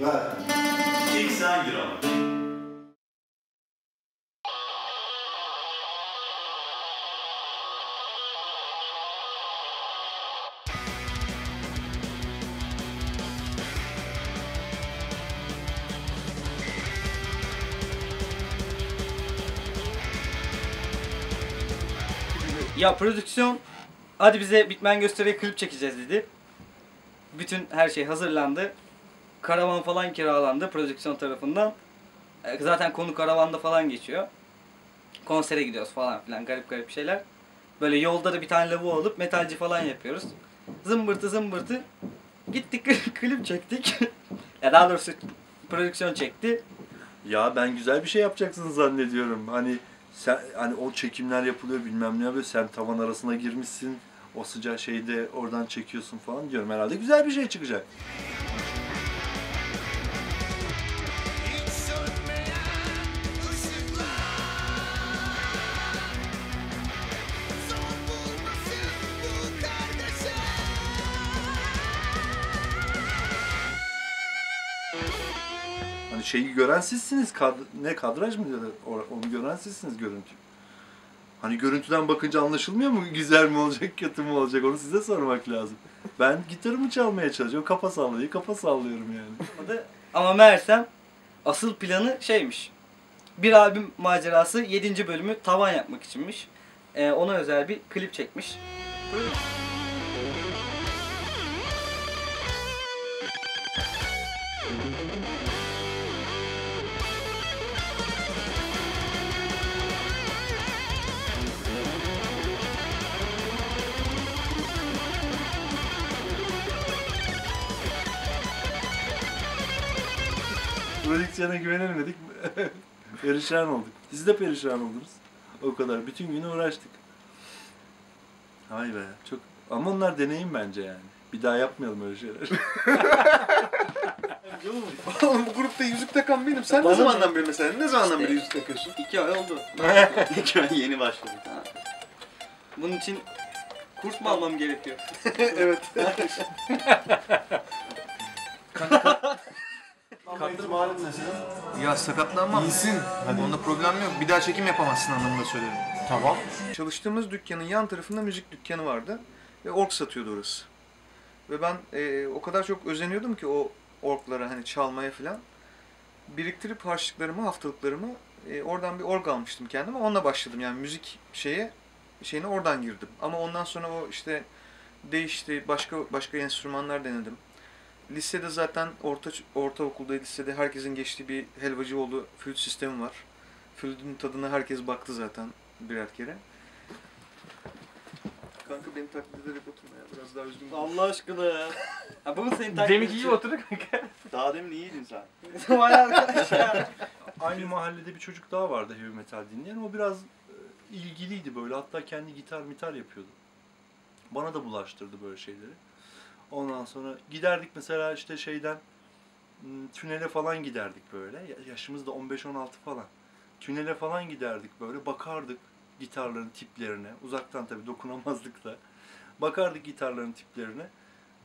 Ver. İlk. Ya prodüksiyon hadi bize Bitmen gösteriye klip çekeceğiz dedi. Bütün her şey hazırlandı. Karavan falan kiralandı prodüksiyon tarafından. E, Zaten konu karavanda falan geçiyor. Konsere gidiyoruz falan filan garip garip şeyler. Böyle yolda da bir tane lavuğu alıp metalci falan yapıyoruz. Zımbırtı zımbırtı. Gittik klip çektik. ya daha doğrusu prodüksiyon çekti. Ya ben güzel bir şey yapacaksın zannediyorum. Hani sen hani o çekimler yapılıyor bilmem ne yapıyor. Sen tavan arasına girmişsin. O sıcak şeyde oradan çekiyorsun falan diyorum. Herhalde güzel bir şey çıkacak. Şeyi gören sizsiniz. Kad- ne kadraj mı diyorlar? Onu gören sizsiniz görüntü. Hani görüntüden bakınca anlaşılmıyor mu? Güzel mi olacak, kötü mü olacak? Onu size sormak lazım. Ben gitarımı çalmaya çalışıyorum. Kafa sallayı, kafa sallıyorum yani. Ama meğersem asıl planı şeymiş. Bir albüm macerası 7. bölümü tavan yapmak içinmiş. Ee, ona özel bir klip çekmiş. Prodüksiyona güvenemedik. perişan olduk. Siz de perişan oldunuz. O kadar. Bütün gün uğraştık. Hay be. Çok... Ama onlar deneyim bence yani. Bir daha yapmayalım öyle şeyler. Oğlum bu grupta yüzük takan benim. Sen Bana ne zamandan beri mesela? Ne zamandan beri yüzük takıyorsun? İki ay oldu. İlk ön yeni başladık. Bunun için kurs mu almam gerekiyor? evet. Malum mesela. Ya sakatlanmam. İyisin. Hadi. Onda problem yok. Bir daha çekim yapamazsın anlamında söylerim. Tamam. Çalıştığımız dükkanın yan tarafında müzik dükkanı vardı. Ve ork satıyordu orası. Ve ben e, o kadar çok özeniyordum ki o orklara hani çalmaya falan. Biriktirip harçlıklarımı, haftalıklarımı e, oradan bir org almıştım kendime. Onunla başladım yani müzik şeye şeyine oradan girdim. Ama ondan sonra o işte değişti. Başka başka enstrümanlar denedim. Lisede zaten orta ortaokulda lisede herkesin geçtiği bir helvacıoğlu flüt sistemi var. Flütün tadına herkes baktı zaten birer kere. Kanka beni taklit ederek oturma ya. Biraz daha üzgün. Allah aşkına ya. Ha bu mu senin taklit Deminki gibi oturdu kanka. Daha demin iyiydin sen. Vay arkadaş ya. Aynı mahallede bir çocuk daha vardı heavy metal dinleyen. O biraz e, ilgiliydi böyle. Hatta kendi gitar mitar yapıyordu. Bana da bulaştırdı böyle şeyleri. Ondan sonra giderdik mesela işte şeyden m, tünele falan giderdik böyle. Ya- Yaşımız da 15-16 falan. Tünele falan giderdik böyle. Bakardık gitarların tiplerine. Uzaktan tabii dokunamazdık da. Bakardık gitarların tiplerine.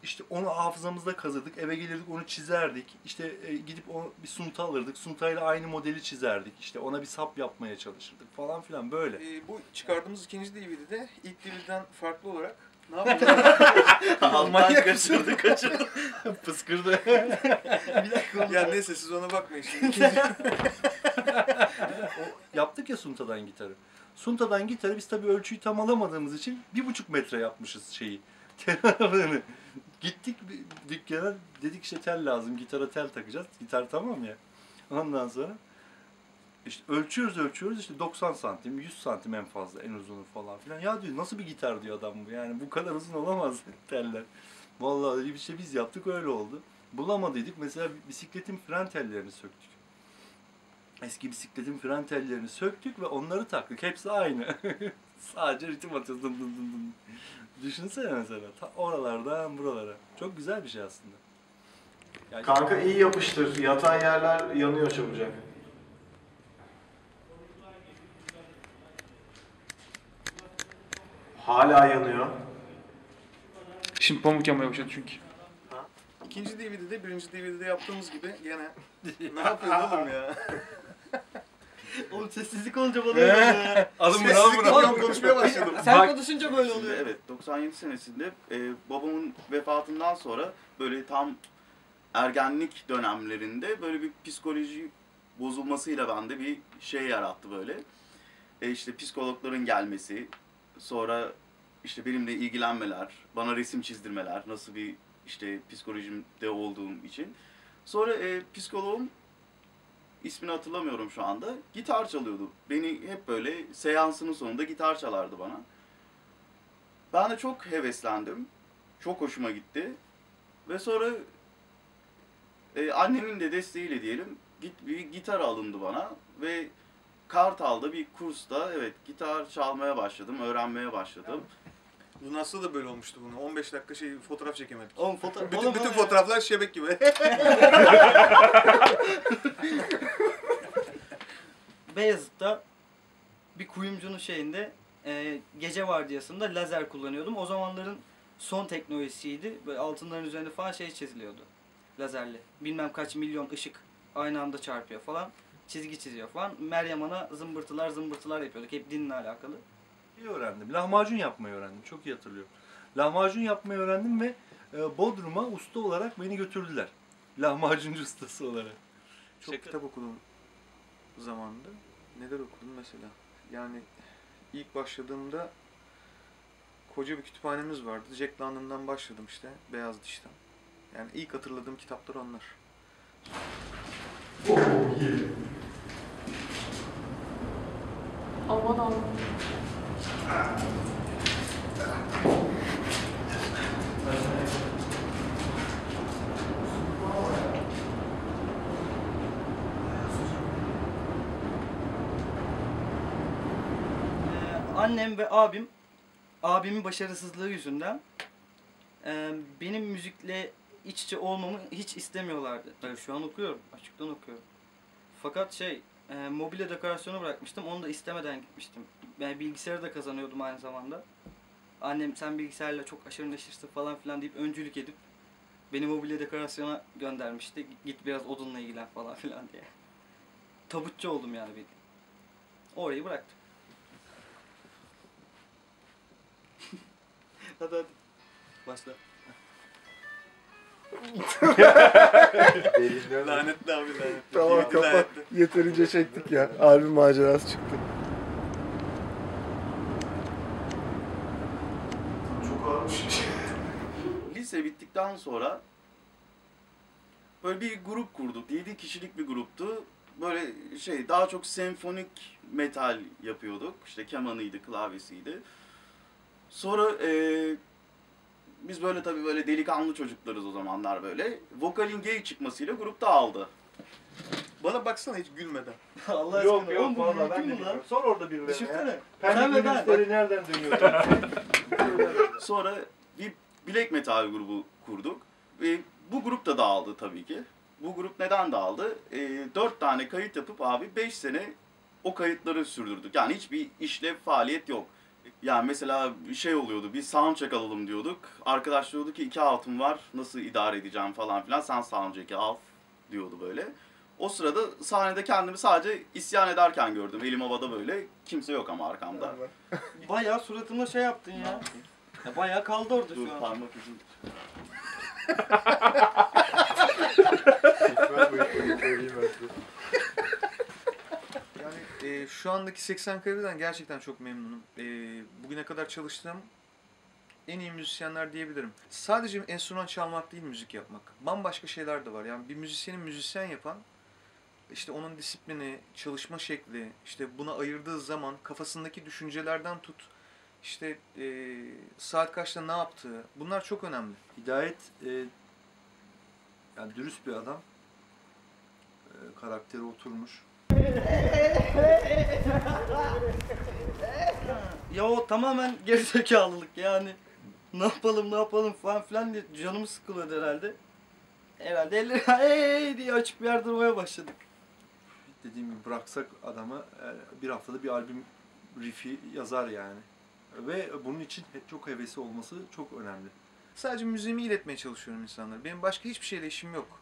İşte onu hafızamızda kazıdık. Eve gelirdik onu çizerdik. İşte e, gidip o bir sunta alırdık. Suntayla aynı modeli çizerdik. İşte ona bir sap yapmaya çalışırdık falan filan böyle. Ee, bu çıkardığımız ikinci DVD'de ilk DVD'den farklı olarak ne? Alttan Manyak kaçırdı kaçırdı. Fıskırdı. ya neyse siz ona bakmayın şimdi. İkinci... Yaptık ya Sunta'dan gitarı. Sunta'dan gitarı biz tabii ölçüyü tam alamadığımız için bir buçuk metre yapmışız şeyi. Telarını. Gittik bir dükkana dedik işte tel lazım gitara tel takacağız. Gitar tamam ya. Ondan sonra işte ölçüyoruz ölçüyoruz işte 90 santim 100 santim en fazla en uzunu falan filan. Ya diyor nasıl bir gitar diyor adam bu yani bu kadar uzun olamaz teller. Vallahi öyle bir şey biz yaptık öyle oldu. Bulamadıydık mesela bisikletin fren tellerini söktük. Eski bisikletin fren tellerini söktük ve onları taktık. Hepsi aynı. Sadece ritim atıyoruz. Dın. Düşünsene mesela. Ta oralardan buralara. Çok güzel bir şey aslında. Yani Kanka iyi yapıştır. Yatan yerler yanıyor çabucak. Hala yanıyor. Şimdi pamuk yamaya başladı çünkü. İkinci DVD'de birinci DVD'de yaptığımız gibi gene ne yapıyorsun oğlum ya? Oğlum sessizlik olunca bana öyle oluyor. Alın bunu alın bunu. konuşmaya başladım. Sen Bak- konuşunca böyle oluyor. Evet 97 senesinde e, babamın vefatından sonra böyle tam ergenlik dönemlerinde böyle bir psikoloji bozulmasıyla bende bir şey yarattı böyle. E işte psikologların gelmesi, sonra işte benimle ilgilenmeler, bana resim çizdirmeler, nasıl bir işte psikolojimde olduğum için. Sonra e, psikoloğum ismini hatırlamıyorum şu anda. Gitar çalıyordu. Beni hep böyle seansının sonunda gitar çalardı bana. Ben de çok heveslendim. Çok hoşuma gitti. Ve sonra e, annemin de desteğiyle diyelim git bir gitar alındı bana ve Kartal'da bir kursta evet gitar çalmaya başladım, öğrenmeye başladım. Lunas'ta da böyle olmuştu bunu. 15 dakika şey fotoğraf çekemedik. Oğlum fotoğraf... Bütün, oğlum bütün fotoğraflar şebek gibi. Beyazıt'ta bir kuyumcunun şeyinde e, gece vardiyasında lazer kullanıyordum. O zamanların son teknolojisiydi. Böyle altınların üzerinde falan şey çiziliyordu. Lazerle. Bilmem kaç milyon ışık aynı anda çarpıyor falan. Çizgi çiziyor falan. Meryem Ana zımbırtılar zımbırtılar yapıyorduk. Hep dinle alakalı. İyi öğrendim. Lahmacun yapmayı öğrendim. Çok iyi hatırlıyorum. Lahmacun yapmayı öğrendim ve e, Bodrum'a usta olarak beni götürdüler. Lahmacuncu ustası olarak. Çok Şaka- kitap okudum zamanında. Neler okudum mesela? Yani ilk başladığımda koca bir kütüphanemiz vardı. Jack London'dan başladım işte. Beyaz Diş'ten. Yani ilk hatırladığım kitaplar onlar. Aman Allah'ım. Ee, annem ve abim abimin başarısızlığı yüzünden e, benim müzikle iç içe olmamı hiç istemiyorlardı. Şu an okuyorum. Açıktan okuyorum. Fakat şey e, mobilya dekorasyonu bırakmıştım. Onu da istemeden gitmiştim. Yani bilgisayarı da kazanıyordum aynı zamanda. Annem sen bilgisayarla çok aşırı neşirsin falan filan deyip öncülük edip beni mobilya dekorasyona göndermişti. Git biraz odunla ilgilen falan filan diye. Tabutçu oldum yani bir. Orayı bıraktım. hadi hadi. Başla. Lanetli abi lanetli. Tamam Yemin kapat. lanetli. Yeterince çektik ya. Albüm macerası çıktı. Çok ağırmış. Lise bittikten sonra böyle bir grup kurduk. 7 kişilik bir gruptu. Böyle şey daha çok senfonik metal yapıyorduk. İşte kemanıydı, klavyesiydi. Sonra eee, biz böyle tabii böyle delikanlı çocuklarız o zamanlar böyle. Vokalin gay çıkmasıyla grup dağıldı. Bana baksana hiç gülmeden. Allah aşkına. Yok yok valla ben de bilmiyorum. Sor orada birilerine. Düşünsene. Ben Sen de ve ben. minibüsleri nereden dönüyor? Sonra bir black metal grubu kurduk. Ve bu grup da dağıldı tabii ki. Bu grup neden dağıldı? Ee, 4 tane kayıt yapıp abi 5 sene o kayıtları sürdürdük. Yani hiçbir işlev faaliyet yok. Yani mesela bir şey oluyordu, bir soundcheck alalım diyorduk. Arkadaş diyordu ki iki altın var, nasıl idare edeceğim falan filan. Sen soundcheck'i al diyordu böyle. O sırada sahnede kendimi sadece isyan ederken gördüm. Elim havada böyle, kimse yok ama arkamda. Bayağı suratıma şey yaptın ya. ya bayağı kaldı orada Dur şu an. parmak izim. Şu andaki 80 kareden gerçekten çok memnunum. E, bugüne kadar çalıştığım en iyi müzisyenler diyebilirim. Sadece enstrüman çalmak değil müzik yapmak. Bambaşka şeyler de var. Yani bir müzisyeni müzisyen yapan işte onun disiplini, çalışma şekli, işte buna ayırdığı zaman kafasındaki düşüncelerden tut, işte e, saat kaçta ne yaptığı bunlar çok önemli. Hidayet e, yani dürüst bir adam. E, karakteri oturmuş. Ya o tamamen gerizekalılık yani. Ne yapalım ne yapalım falan filan diye canımız sıkılıyordu herhalde. Herhalde elleri hey diye açık bir yer durmaya başladık. Dediğim gibi bıraksak adamı e, bir haftada bir albüm riffi yazar yani. Ve bunun için çok hevesi olması çok önemli. Sadece müziğimi iletmeye çalışıyorum insanlara. Benim başka hiçbir şeyle işim yok.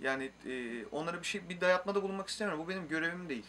Yani e, onlara bir şey bir dayatmada bulunmak istemiyorum. Bu benim görevim değil.